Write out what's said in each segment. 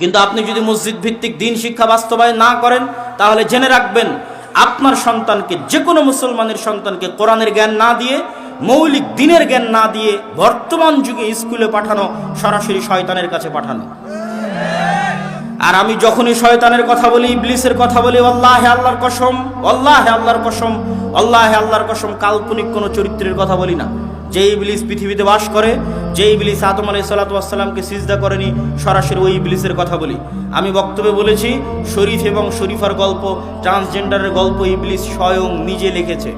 কিন্তু আপনি যদি মসজিদ ভিত্তিক দিন শিক্ষা বাস্তবায়ন না করেন, তাহলে জেনে রাখবেন, আপনার সন্তানকে যে কোনো মুসলমানের সন্তানকে কোরআনের জ্ঞান না দিয়ে, মৌলিক দিনের জ্ঞান না দিয়ে বর্তমান যুগে স্কুলে পাঠানো, সরাসরি শয়তানের কাছে পাঠানো। আর আমি যখনই শয়তানের কথা বলি, ইবলিসের কথা বলি আল্লাহ আল্লাহর কসম আল্লাহ আল্লাহর কসম আল্লাহ আল্লাহর কসম, কাল্পনিক কোনো চরিত্রের কথা বলি না। যে ইবলিস পৃথিবীতে বাস করে যে ইবলিস আদম আলাই সাল্লাতামকে সিজদা করেনি, সরাসরি ওই ইবলিসের কথা বলি। আমি বক্তব্যে বলেছি, শরীফ এবং শরীফার গল্প, ট্রান্সজেন্ডারের গল্প ইবলিস স্বয়ং নিজে লিখেছে।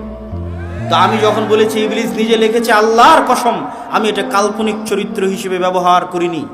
তো আমি যখন বলেছি ইবলিস নিজে লিখেছে, আল্লাহর কসম, আমি এটা কাল্পনিক চরিত্র হিসেবে ব্যবহার করিনি।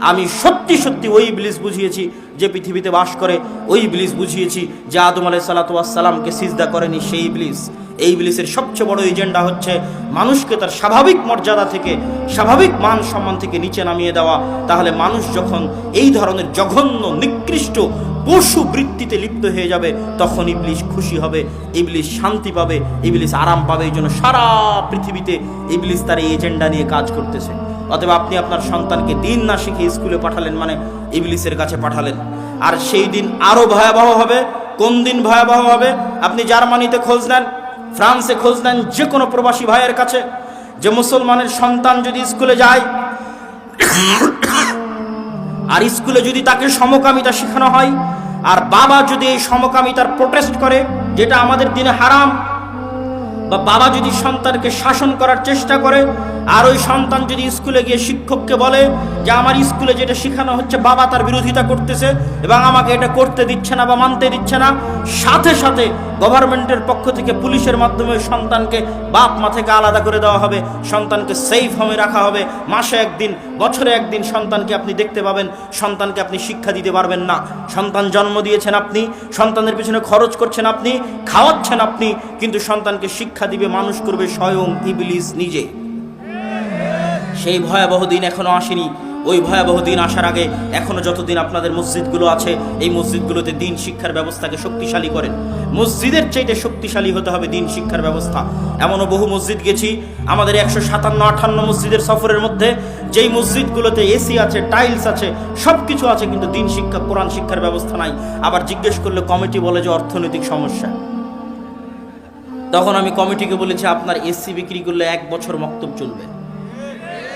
আমি সত্যি সত্যি ওই ইবলিস বুঝিয়েছি যে পৃথিবীতে বাস করে, ওই ইবলিস বুঝিয়েছি যে আদম আলাই সালাতামকে সিজদা করেনি সেই ইবলিস। এই ইবলিসের সবচেয়ে বড় এজেন্ডা হচ্ছে মানুষকে তার স্বাভাবিক মর্যাদা থেকে, স্বাভাবিক মান সম্মান থেকে নিচে নামিয়ে দেওয়া। তাহলে মানুষ যখন এই ধরনের জঘন্য, নিকৃষ্ট পশু বৃত্তিতে লিপ্ত হয়ে যাবে, তখন ইবলিশ খুশি হবে ইবলিশ শান্তি পাবে ইবলিশ আরাম পাবে। এই জন্য সারা পৃথিবীতে ইবলিশ তার এই এজেন্ডা নিয়ে কাজ করতেছে। অতএব আপনি আপনার সন্তানকে দিন না শিখে স্কুলে পাঠালেন মানে ইবলিসের কাছে পাঠালেন। আর সেই দিন আরও ভয়াবহ হবে। কোন দিন ভয়াবহ হবে? আপনি জার্মানিতে খোঁজ নেন। ফ্রান্সে খোঁজ নেন যে কোনো প্রবাসী ভাইয়ের কাছে, যে মুসলমানের সন্তান যদি স্কুলে যায়, আর স্কুলে যদি তাকে সমকামিতা শেখানো হয়, আর বাবা যদি এই সমকামিতার প্রোটেস্ট করে, যেটা আমাদের দিনে হারাম, বা বাবা যদি সন্তানকে শাসন করার চেষ্টা করে, আর ওই সন্তান যদি স্কুলে গিয়ে শিক্ষককে বলে যে আমার স্কুলে যেটা শেখানো হচ্ছে, বাবা তার বিরোধিতা করতেছে এবং আমাকে এটা করতে দিচ্ছে না বা মানতে দিচ্ছে না, সাথে সাথে গভর্নমেন্টের পক্ষ থেকে পুলিশের মাধ্যমে সন্তানকে বাপ মা থেকে আলাদা করে দেওয়া হবে, সন্তানকে সেফ হোমে রাখা হবে। মাসে একদিন, বছরে একদিন সন্তানকে আপনি দেখতে পাবেন, সন্তানকে আপনি শিক্ষা দিতে পারবেন না। সন্তান জন্ম দিয়েছেন আপনি, সন্তানের পিছনে খরচ করছেন আপনি, খাওয়াচ্ছেন আপনি, কিন্তু সন্তানকে শিক্ষা দিবে মানুষ করবে স্বয়ং ইবলিস নিজে। সেই ভয়াবহ দিন এখনও আসেনি। ওই ভয়াবহ দিন আসার আগে এখনও যতদিন আপনাদের মসজিদগুলো আছে, এই মসজিদগুলোতে দিন শিক্ষার ব্যবস্থাকে শক্তিশালী করেন। মসজিদের চাইতে শক্তিশালী হতে হবে দিন শিক্ষার ব্যবস্থা। এমনও বহু মসজিদ গেছি, আমাদের একশো সাতান্ন, আঠান্ন মসজিদের সফরের মধ্যে যেই মসজিদগুলোতে এসি আছে টাইলস আছে সব কিছু আছে, কিন্তু দিন শিক্ষা, কোরআন শিক্ষার ব্যবস্থা নাই। আবার জিজ্ঞেস করলে কমিটি বলে যে অর্থনৈতিক সমস্যা। তখন আমি কমিটিকে বলেছি, আপনার এসি বিক্রি করলে এক বছর মক্তব চলবে।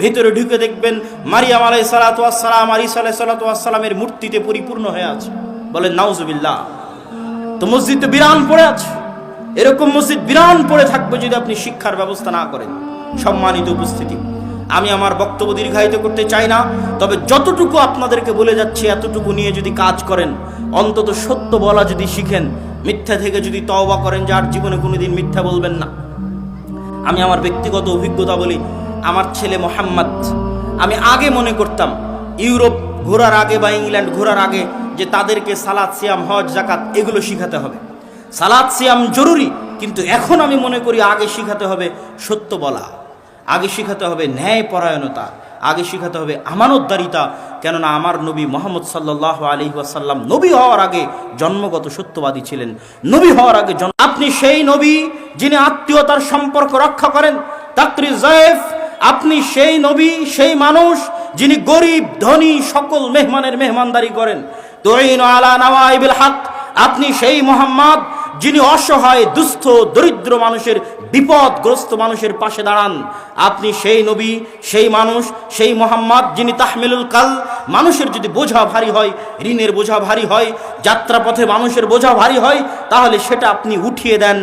ভিতরে ঢুকে দেখবেন মারিয়াম আলাই সালাতু আসসালাম আর ইসা আলাই সালাতু আসসালামের মূর্তিতে পরিপূর্ণ হয়ে আছে। বলেন, নাউজুবিল্লাহ। তো মসজিদ তো বিরান পড়ে আছে। এরকম মসজিদ বিরান পড়ে থাকবে যদি আপনি শিক্ষার ব্যবস্থা না করেন। সম্মানিত উপস্থিতি, আমি আমার বক্তব্য দীর্ঘায়িত করতে চাই না, তবে যতটুকু আপনাদেরকে বলে যাচ্ছি, এতটুকু নিয়ে যদি কাজ করেন, অন্তত সত্য বলা যদি শিখেন, মিথ্যা থেকে যদি তওবা করেন, যার জীবনে কোনোদিন মিথ্যা বলবেন না। আমি আমার ব্যক্তিগত অভিজ্ঞতা বলি আমার ছেলে মোহাম্মদ। আমি আগে মনে করতাম, ইউরোপ ঘোরার আগে বা ইংল্যান্ড ঘোরার আগে যে তাদেরকে সালাদ, সিয়াম, হজ জাকাত এগুলো শিখাতে হবে। সালাদ, সিয়াম জরুরি, কিন্তু এখন আমি মনে করি আগে শিখাতে হবে সত্য বলা। আগে শিখাতে হবে ন্যায় পরায়ণতা আগে শিখাতে হবে আমানতদারিতা। কেননা আমার নবী মোহাম্মদ সাল্লাহ আলী ওয়াসাল্লাম নবী হওয়ার আগে জন্মগত সত্যবাদী ছিলেন। নবী হওয়ার আগে আপনি সেই নবী যিনি আত্মীয়তার সম্পর্ক রক্ষা করেন, তাকরি জয়েফ আপনি সেই নবী, সেই মানুষ যিনি গরিব, ধনী, সকল মেহমানের মেহমানদারি করেন। আলা নওয়াইবিল আপনি সেই মোহাম্মদ যিনি অসহায়, দুস্থ, দরিদ্র মানুষের, বিপদগ্রস্ত মানুষের পাশে দাঁড়ান। আপনি সেই নবী, সেই মানুষ, সেই মোহাম্মদ যিনি তাহমিলুল কাল মানুষের যদি বোঝা ভারী হয়, ঋণের বোঝা ভারী হয়, যাত্রাপথে মানুষের বোঝা ভারী হয়, তাহলে সেটা আপনি উঠিয়ে দেন।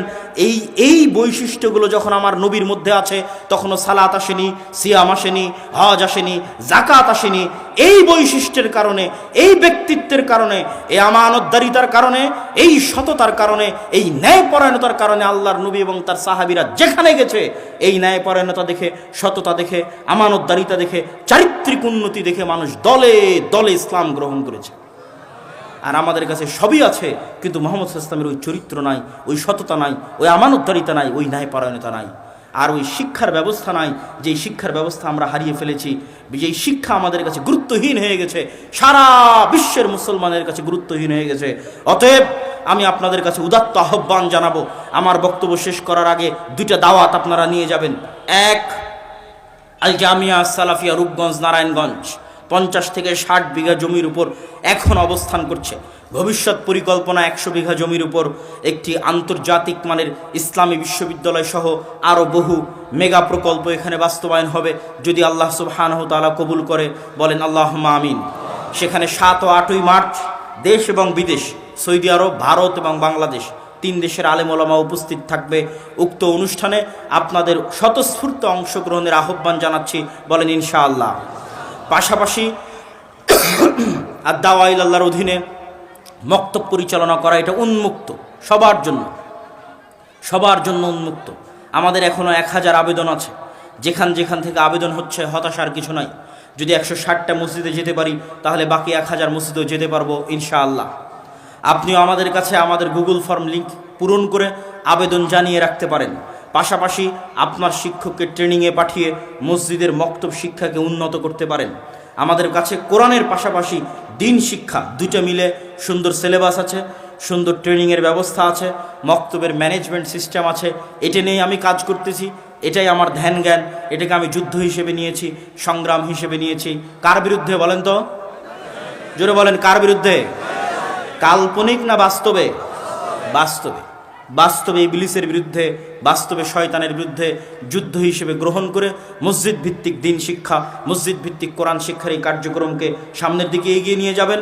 এই এই বৈশিষ্ট্যগুলো যখন আমার নবীর মধ্যে আছে, তখনও সালাত আসেনি, সিয়াম আসেনি, হজ আসেনি জাকাত আসেনি। এই বৈশিষ্ট্যের কারণে, এই ব্যক্তিত্বের কারণে, এই আমানতদারিতার কারণে, এই সততার কারণে, এই ন্যায়পরায়ণতার কারণে আল্লাহর নবী এবং তার সাহাবিরা যেখানে গেছে, এই ন্যায়পরায়ণতা দেখে, সততা দেখে, আমানতদারিতা দেখে, চারিত্রিক উন্নতি দেখে মানুষ দলে দলে ইসলাম গ্রহণ করেছে। আর আমাদের কাছে সবই আছে, কিন্তু মোহাম্মদ ইসলামের ওই চরিত্র নাই, ওই সততা নাই, ওই আমানতদারিতা নাই, ওই ন্যায়পরায়ণতা নাই। আর ওই শিক্ষার ব্যবস্থা নাই, যেই শিক্ষার ব্যবস্থা আমরা হারিয়ে ফেলেছি, যেই শিক্ষা আমাদের কাছে গুরুত্বহীন হয়ে গেছে, সারা বিশ্বের মুসলমানের কাছে গুরুত্বহীন হয়ে গেছে। অতএব আমি আপনাদের কাছে উদাত্ত আহ্বান জানাব, আমার বক্তব্য শেষ করার আগে দুইটা দাওয়াত আপনারা নিয়ে যাবেন। এক আল জামিয়া সালাফিয়া রূপগঞ্জ, নারায়ণগঞ্জ। পঞ্চাশ থেকে ষাট বিঘা জমির উপর এখন অবস্থান করছে। ভবিষ্যৎ পরিকল্পনা একশো বিঘা জমির উপর একটি আন্তর্জাতিক মানের ইসলামী বিশ্ববিদ্যালয় সহ আরও বহু মেগা প্রকল্প এখানে বাস্তবায়ন হবে। যদি আল্লাহ সুবহানাহু কবুল করে, বলেন আল্লাহ আমিন। সেখানে সাত ও আটই মার্চ দেশ এবং বিদেশ, সৌদি আরব, ভারত এবং বাংলাদেশ তিন দেশের আলেমোলামা উপস্থিত থাকবে। উক্ত অনুষ্ঠানে আপনাদের স্বতঃস্ফূর্ত অংশগ্রহণের আহ্বান জানাচ্ছি, বলেন ইনশাআল্লাহ। পাশাপাশি আর দাওয়াইল আল্লাহর অধীনে মক্তব পরিচালনা করা, এটা উন্মুক্ত সবার জন্য সবার জন্য উন্মুক্ত। আমাদের এখনও এক হাজার আবেদন আছে। যেখান যেখান থেকে আবেদন হচ্ছে, হতাশার কিছু নাই। যদি একশো ষাটটা মসজিদে যেতে পারি, তাহলে বাকি এক হাজার মসজিদেও যেতে পারব, ইনশাআল্লাহ। আপনিও আমাদের কাছে আমাদের গুগল ফর্ম লিঙ্ক পূরণ করে আবেদন জানিয়ে রাখতে পারেন। পাশাপাশি আপনার শিক্ষককে ট্রেনিংয়ে পাঠিয়ে মসজিদের মক্তব শিক্ষাকে উন্নত করতে পারেন। আমাদের কাছে কোরআনের পাশাপাশি দিন শিক্ষা দুটো মিলে সুন্দর সিলেবাস আছে, সুন্দর ট্রেনিংয়ের ব্যবস্থা আছে, মক্তবের ম্যানেজমেন্ট সিস্টেম আছে। এটা নিয়ে আমি কাজ করতেছি, এটাই আমার ধ্যান জ্ঞান এটাকে আমি যুদ্ধ হিসেবে নিয়েছি, সংগ্রাম হিসেবে নিয়েছি। কার বিরুদ্ধে বলেন তো? জোরে বলেন, কার বিরুদ্ধে? কাল্পনিক না বাস্তবে? বাস্তবে। বাস্তবে ইবলিসের বিরুদ্ধে, বাস্তবে শয়তানের বিরুদ্ধে যুদ্ধ হিসেবে গ্রহণ করে মসজিদ ভিত্তিক দিন শিক্ষা মসজিদ ভিত্তিক কোরআন শিক্ষার এই কার্যক্রমকে সামনের দিকে এগিয়ে নিয়ে যাবেন।